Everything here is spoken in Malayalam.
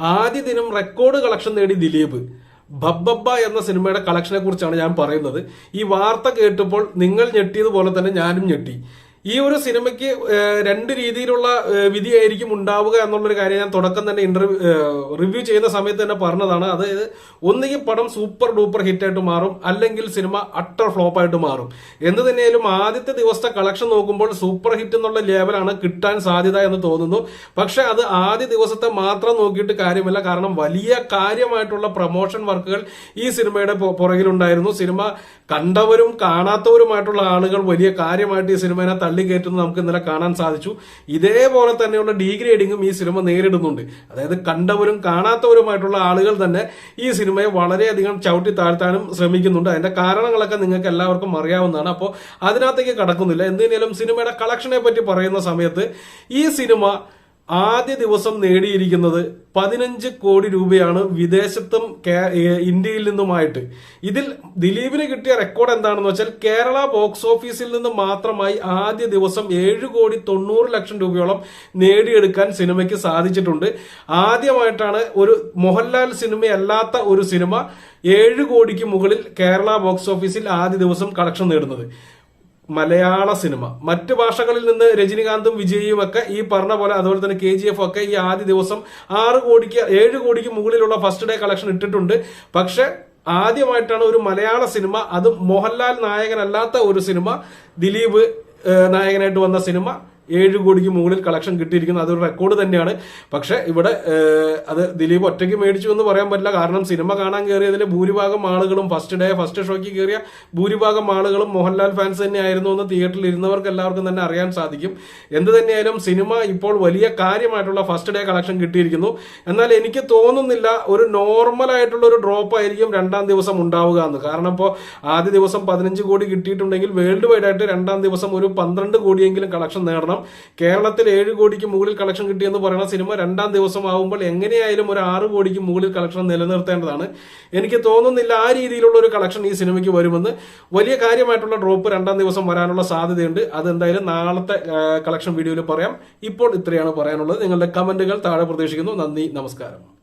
ആദ്യ ദിനം റെക്കോർഡ് കളക്ഷൻ നേടി ദിലീപ്. ബബ്ബബ്ബ എന്ന സിനിമയുടെ കളക്ഷനെ കുറിച്ചാണ് ഞാൻ പറയുന്നത്. ഈ വാർത്ത കേട്ടപ്പോൾ നിങ്ങൾ ഞെട്ടിയതുപോലെ തന്നെ ഞാനും ഞെട്ടി. ഈ ഒരു സിനിമയ്ക്ക് രണ്ട് രീതിയിലുള്ള വിധിയായിരിക്കും ഉണ്ടാവുക എന്നുള്ളൊരു കാര്യം ഞാൻ തുടക്കം തന്നെ ഇന്റർവ്യൂ റിവ്യൂ ചെയ്യുന്ന സമയത്ത് തന്നെ പറഞ്ഞതാണ്. അതായത് ഒന്നുകിൽ പടം സൂപ്പർ ഡൂപ്പർ ഹിറ്റായിട്ട് മാറും അല്ലെങ്കിൽ സിനിമ അട്ടർ ഫ്ലോപ്പായിട്ട് മാറും. എന്ത് തന്നെയായാലും ആദ്യത്തെ ദിവസത്തെ കളക്ഷൻ നോക്കുമ്പോൾ സൂപ്പർ ഹിറ്റ് എന്നുള്ള ലെവലാണ് കിട്ടാൻ സാധ്യത എന്ന് തോന്നുന്നു. പക്ഷെ അത് ആദ്യ ദിവസത്തെ മാത്രം നോക്കിയിട്ട് കാര്യമല്ല. കാരണം വലിയ കാര്യമായിട്ടുള്ള പ്രൊമോഷൻ വർക്കുകൾ ഈ സിനിമയുടെ പുറകിലുണ്ടായിരുന്നു. സിനിമ കണ്ടവരും കാണാത്തവരുമായിട്ടുള്ള ആളുകൾ വലിയ കാര്യമായിട്ട് ഈ സിനിമയെ തള്ളിക്കയറ്റുന്നത് നമുക്ക് ഇന്നലെ കാണാൻ സാധിച്ചു. ഇതേപോലെ തന്നെയുള്ള ഡീഗ്രേഡിങ്ങും ഈ സിനിമ നേരിടുന്നുണ്ട്. അതായത് കണ്ടവരും കാണാത്തവരുമായിട്ടുള്ള ആളുകൾ തന്നെ ഈ സിനിമയെ വളരെയധികം ചവിട്ടി താഴ്ത്താനും ശ്രമിക്കുന്നുണ്ട്. അതിന്റെ കാരണങ്ങളൊക്കെ നിങ്ങൾക്ക് എല്ലാവർക്കും അറിയാവുന്നതാണ്. അപ്പോൾ അതിനകത്തേക്ക് കടക്കുന്നില്ല. എന്തിനേലും സിനിമയുടെ കളക്ഷനെ പറ്റി പറയുന്ന സമയത്ത് ഈ സിനിമ ആദ്യ ദിവസം നേടിയിരിക്കുന്നത് പതിനഞ്ച് കോടി രൂപയാണ് വിദേശത്തും ഇന്ത്യയിൽ നിന്നുമായിട്ട്. ഇതിൽ ദിലീപിന് കിട്ടിയ റെക്കോർഡ് എന്താണെന്ന് വെച്ചാൽ കേരള ബോക്സ് ഓഫീസിൽ നിന്ന് മാത്രമായി ആദ്യ ദിവസം ഏഴ് കോടി തൊണ്ണൂറ് ലക്ഷം രൂപയോളം നേടിയെടുക്കാൻ സിനിമയ്ക്ക് സാധിച്ചിട്ടുണ്ട്. ആദ്യമായിട്ടാണ് ഒരു മോഹൻലാൽ സിനിമയല്ലാത്ത ഒരു സിനിമ ഏഴ് കോടിക്ക് മുകളിൽ കേരള ബോക്സ് ഓഫീസിൽ ആദ്യ ദിവസം കളക്ഷൻ നേടുന്നത്. മലയാള സിനിമ. മറ്റു ഭാഷകളിൽ നിന്ന് രജനികാന്തും വിജയും ഒക്കെ ഈ പറഞ്ഞ പോലെ അതുപോലെ തന്നെ കെ ജി എഫ് ഒക്കെ ഈ ആദ്യ ദിവസം ആറ് കോടിക്ക് ഏഴ് കോടിക്ക് മുകളിലുള്ള ഫസ്റ്റ് ഡേ കളക്ഷൻ ഇട്ടിട്ടുണ്ട്. പക്ഷെ ആദ്യമായിട്ടാണ് ഒരു മലയാള സിനിമ അത് മോഹൻലാൽ നായകനല്ലാത്ത ഒരു സിനിമ ദിലീപ് നായകനായിട്ട് വന്ന സിനിമ ഏഴ് കോടിക്ക് മുകളിൽ കളക്ഷൻ കിട്ടിയിരിക്കുന്നത് അതൊരു റെക്കോർഡ് തന്നെയാണ്. പക്ഷെ ഇവിടെ അത് ദിലീപ് ഒറ്റയ്ക്ക് മേടിച്ചു എന്ന് പറയാൻ പറ്റില്ല. കാരണം സിനിമ കാണാൻ കയറിയതിൽ ഭൂരിഭാഗം ആളുകളും ഫസ്റ്റ് ഡേ ഫസ്റ്റ് ഷോയ്ക്ക് കയറിയ ഭൂരിഭാഗം ആളുകളും മോഹൻലാൽ ഫാൻസ് തന്നെയായിരുന്നു എന്ന് തിയേറ്ററിൽ ഇരുന്നവർക്ക് എല്ലാവർക്കും തന്നെ അറിയാൻ സാധിക്കും. എന്ത് തന്നെയായാലും സിനിമ ഇപ്പോൾ വലിയ കാര്യമായിട്ടുള്ള ഫസ്റ്റ് ഡേ കളക്ഷൻ കിട്ടിയിരിക്കുന്നു. എന്നാൽ എനിക്ക് തോന്നുന്നില്ല ഒരു നോർമൽ ആയിട്ടുള്ള ഒരു ഡ്രോപ്പ് ആയിരിക്കും രണ്ടാം ദിവസം ഉണ്ടാവുക എന്ന്. കാരണം ഇപ്പോൾ ആദ്യ ദിവസം പതിനഞ്ച് കോടി കിട്ടിയിട്ടുണ്ടെങ്കിൽ വേൾഡ് വൈഡ് ആയിട്ട് രണ്ടാം ദിവസം ഒരു പന്ത്രണ്ട് കോടിയെങ്കിലും കളക്ഷൻ നേടണം. കേരളത്തിൽ ഏഴ് കോടിക്ക് മുകളിൽ കളക്ഷൻ കിട്ടിയെന്ന് പറയുന്ന സിനിമ രണ്ടാം ദിവസം ആവുമ്പോൾ എങ്ങനെയായാലും ഒരു ആറ് കോടിക്ക് മുകളിൽ കളക്ഷൻ നിലനിർത്തേണ്ടതാണ്. എനിക്ക് തോന്നുന്നില്ല ആ രീതിയിലുള്ള ഒരു കളക്ഷൻ ഈ സിനിമയ്ക്ക് വരുമെന്ന്. വലിയ കാര്യമായിട്ടുള്ള ഡ്രോപ്പ് രണ്ടാം ദിവസം വരാനുള്ള സാധ്യതയുണ്ട്. അതെന്തായാലും നാളത്തെ കളക്ഷൻ വീഡിയോയിൽ പറയാം. ഇപ്പോൾ ഇത്രയാണ് പറയാനുള്ളത്. നിങ്ങളുടെ കമന്റുകൾ താഴെ പ്രതീക്ഷിക്കുന്നു. നന്ദി നമസ്കാരം.